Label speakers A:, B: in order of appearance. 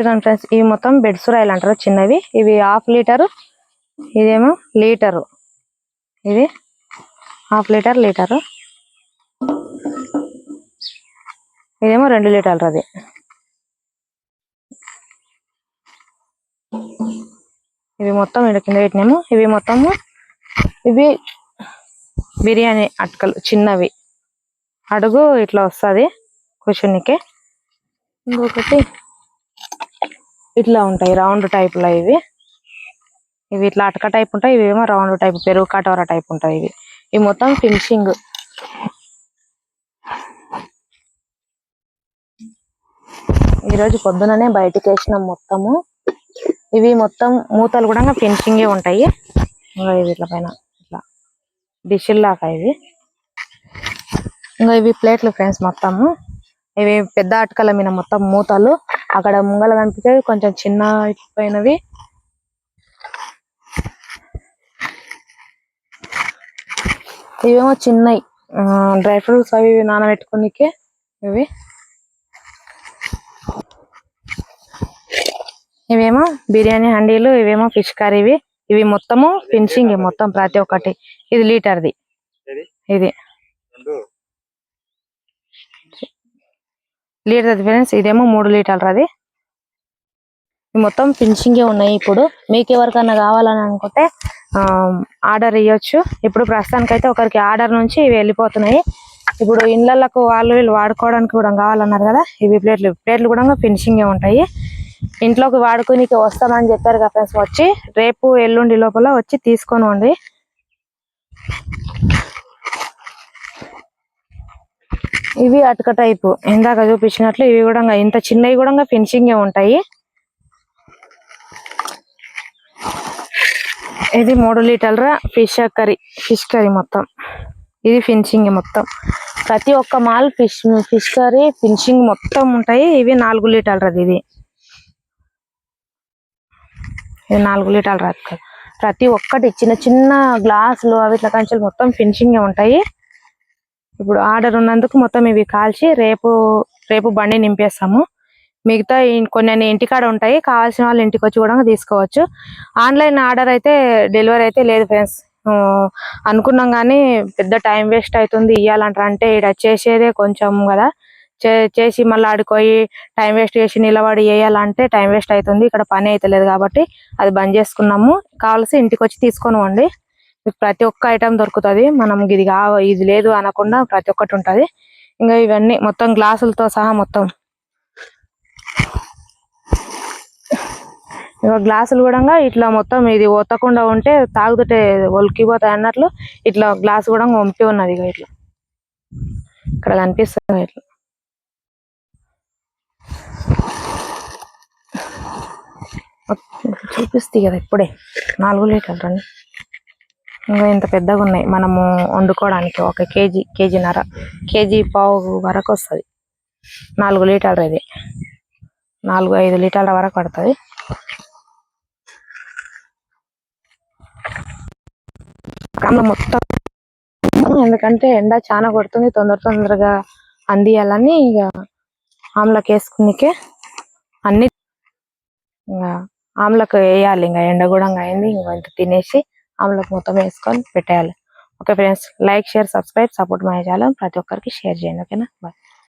A: చూడండి ఫ్రెండ్స్ ఇవి మొత్తం బెడ్ రాయలు అంటారు చిన్నవి. ఇవి హాఫ్ లీటరు ఇదేమో లీటరు ఇది హాఫ్ లీటర్ లీటరు ఇదేమో రెండు లీటర్లు అది. ఇవి మొత్తం ఇక్కడ కింద పెట్టినాము. ఇవి మొత్తము ఇవి బిర్యానీ అటుకలు చిన్నవి. అడుగు ఇట్లా వస్తుంది కూర్చునికి. ఇంకొకటి ఇట్లా ఉంటాయి రౌండ్ టైప్లో ఇవి. ఇవి ఇట్లా అటక టైప్ ఉంటాయి ఇవి ఏమో రౌండ్ టైప్ పెరుగు కటోరా టైప్ ఉంటాయి ఇవి. ఇవి మొత్తం ఫినిషింగ్. ఈ రోజు పొద్దుననే బయటకు వేసినాం మొత్తము. ఇవి మొత్తం మూతలు కూడా ఫినిషింగ్ ఉంటాయి. ఇంకా ఇవి ఇట్లా పైన ఇట్లా డిషిల్ లాగా ఇవి. ఇంకా ఇవి ప్లేట్లు ఫ్రెండ్స్ మొత్తము. ఇవి పెద్ద అటకల మీద మొత్తం మూతలు. అక్కడ ముంగల కనిపించేవి కొంచెం చిన్న పోయినవి ఇవేమో చిన్నవి డ్రై ఫ్రూట్స్ అవి నానబెట్టుకోనికే ఇవి. ఇవేమో బిర్యానీ హండీలు ఇవేమో ఫిష్ కర్రీవి ఇవి. మొత్తము ఫినిషింగ్ మొత్తం ప్రతి ఒక్కటి. ఇది లీటర్ది? ఇది
B: రెండు
A: లీటర్ ఫ్రెండ్స్ ఇదేమో మూడు లీటర్లు అది మొత్తం ఫినిషింగ్ ఉన్నాయి ఇప్పుడు. మీకు ఎవరికన్నా కావాలని అనుకుంటే ఆర్డర్ ఇవ్వచ్చు ఇప్పుడు ప్రస్తుతానికి అయితే ఒకరికి ఆర్డర్ నుంచి ఇవి వెళ్ళిపోతున్నాయి. ఇప్పుడు ఇళ్ళకు వాళ్ళు వీళ్ళు వాడుకోవడానికి కూడా కావాలన్నారు కదా ఇవి ప్లేట్లు. ప్లేట్లు కూడా ఫినిషింగే ఉంటాయి. ఇంట్లోకి వాడుకునికి వస్తామని చెప్పారు కదా ఫ్రెండ్స్ వచ్చి రేపు ఎల్లుండి లోపల వచ్చి తీసుకొని ఇవి అటుక టైపు. ఇందాక చూపించినట్లు ఇవి కూడా ఇంత చిన్నవి కూడా ఫినిషింగ్ ఉంటాయి. ఇది మూడు లీటర్ల ఫిష్ కర్రీ ఫిష్ కర్రీ మొత్తం. ఇది ఫినిషింగ్ మొత్తం. ప్రతి ఒక్క mall fish fish curry finishing మొత్తం ఉంటాయి. ఇవి నాలుగు లీటర్లది ఇది. ఇది నాలుగు లీటర్ల ప్రతి ఒక్కటి చిన్న చిన్న గ్లాసులు అవి ఇట్లా కంచెలు మొత్తం ఫినిషింగ్ ఉంటాయి. ఇప్పుడు ఆర్డర్ ఉన్నందుకు మొత్తం ఇవి కాల్చి రేపు రేపు బండి నింపేస్తాము. మిగతా కొన్ని అన్ని ఇంటికాడ ఉంటాయి. కావాల్సిన వాళ్ళు ఇంటికి వచ్చి కూడా తీసుకోవచ్చు. ఆన్లైన్ ఆర్డర్ అయితే డెలివరీ అయితే లేదు ఫ్రెండ్స్. అనుకున్నాం కానీ పెద్ద టైం వేస్ట్ అవుతుంది. ఇవ్వాలంటారు అంటే ఇక్కడ చేసేదే కొంచెం కదా. చే- చేసి మళ్ళీ ఆడుకోయి టైం వేస్ట్ చేసి నిలబడి వేయాలంటే టైం వేస్ట్ అవుతుంది. ఇక్కడ పని అయితే లేదు కాబట్టి అది బంద్ చేసుకున్నాము. కావాల్సి ఇంటికి వచ్చి తీసుకొని పోండి. మీకు ప్రతి ఒక్క ఐటమ్ దొరుకుతుంది. మనం ఇది కావ ఇది లేదు అనకుండా ప్రతి ఒక్కటి ఉంటది. ఇంకా ఇవన్నీ మొత్తం గ్లాసులతో సహా మొత్తం. ఇక గ్లాసులు కూడా ఇట్లా మొత్తం ఇది ఒత్తకుండా ఉంటే తాగుతుంటే ఒలికిపోతాయి అన్నట్లు ఇట్లా గ్లాస్ కూడా వంపి ఉన్నది ఇక ఇట్లా. ఇక్కడ కనిపిస్తుంది ఇట్లా. చూపిస్తాయి కదా ఇప్పుడే. నాలుగు లీటర్లు రండి. ఇంత పెద్దగా ఉన్నాయి మనము వండుకోవడానికి ఒక కేజీ కేజీన్నర కేజీ పావు వరకు వస్తుంది. నాలుగు లీటర్లు ఇది. నాలుగు ఐదు లీటర్ల వరకు పడుతుంది. అందులో మొత్తం ఎందుకంటే ఎండ చాలా కొడుతుంది తొందర తొందరగా అందియాలని ఇక ఆమ్లకి వేసుకునికే అన్ని ఇంకా ఆమ్లకు వేయాలి. ఇంకా ఎండ కూడా అయింది. ఇంకా ఇంత తినేసి ఆమ్లకు మొత్తం వేసుకొని పెట్టేయాలి okay friends like share subscribe support my channel ప్రతి ఒక్కరికి షేర్ చేయండి ఓకేనా బాయ్